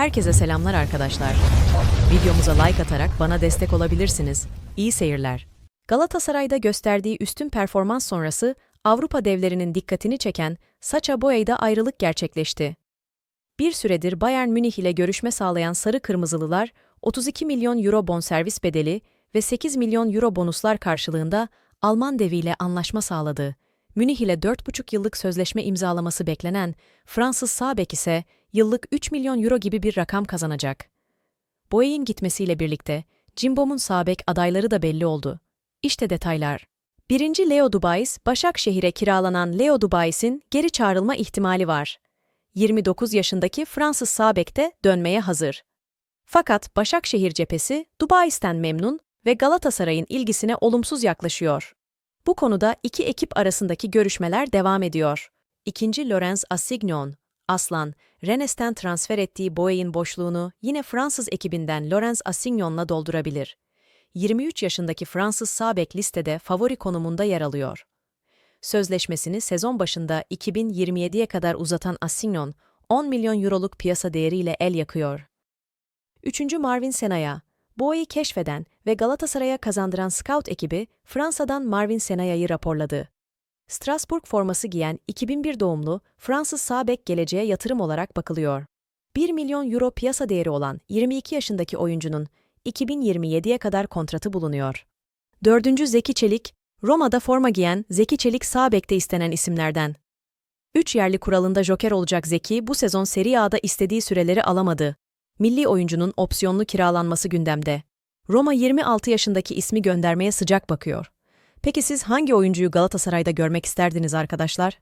Herkese selamlar arkadaşlar. Videomuza like atarak bana destek olabilirsiniz. İyi seyirler. Galatasaray'da gösterdiği üstün performans sonrası Avrupa devlerinin dikkatini çeken Sacha Boey'da ayrılık gerçekleşti. Bir süredir Bayern Münih ile görüşme sağlayan Sarı Kırmızılılar 32 milyon euro bonservis bedeli ve 8 milyon euro bonuslar karşılığında Alman deviyle anlaşma sağladı. Münih ile 4,5 yıllık sözleşme imzalaması beklenen Fransız sağ bek ise yıllık 3 milyon euro gibi bir rakam kazanacak. Boey'in gitmesiyle birlikte Cimbom'un sağ bek adayları da belli oldu. İşte detaylar. Birinci Leo Dubais, Başakşehir'e kiralanan Leo Dubais'in geri çağrılma ihtimali var. 29 yaşındaki Fransız sağ bek de dönmeye hazır. Fakat Başakşehir cephesi Dubais'ten memnun ve Galatasaray'ın ilgisine olumsuz yaklaşıyor. Bu konuda iki ekip arasındaki görüşmeler devam ediyor. İkinci Lorenz Assignon, Aslan, Rennes'ten transfer ettiği Boey'in boşluğunu yine Fransız ekibinden Lorenz Assignon'la doldurabilir. 23 yaşındaki Fransız sağ bek listede favori konumunda yer alıyor. Sözleşmesini sezon başında 2027'ye kadar uzatan Assignon, 10 milyon euroluk piyasa değeriyle el yakıyor. Üçüncü Marvin Senaya, Boey'i keşfeden ve Galatasaray'a kazandıran scout ekibi Fransa'dan Marvin Senaya'yı raporladı. Strasbourg forması giyen 2001 doğumlu Fransız sağ bek geleceğe yatırım olarak bakılıyor. 1 milyon euro piyasa değeri olan 22 yaşındaki oyuncunun 2027'ye kadar kontratı bulunuyor. Dördüncü Zeki Çelik, Roma'da forma giyen Zeki Çelik sağ bekte istenen isimlerden. Üç yerli kuralında joker olacak Zeki bu sezon Serie A'da istediği süreleri alamadı. Milli oyuncunun opsiyonlu kiralanması gündemde. Roma 26 yaşındaki ismi göndermeye sıcak bakıyor. Peki siz hangi oyuncuyu Galatasaray'da görmek isterdiniz arkadaşlar?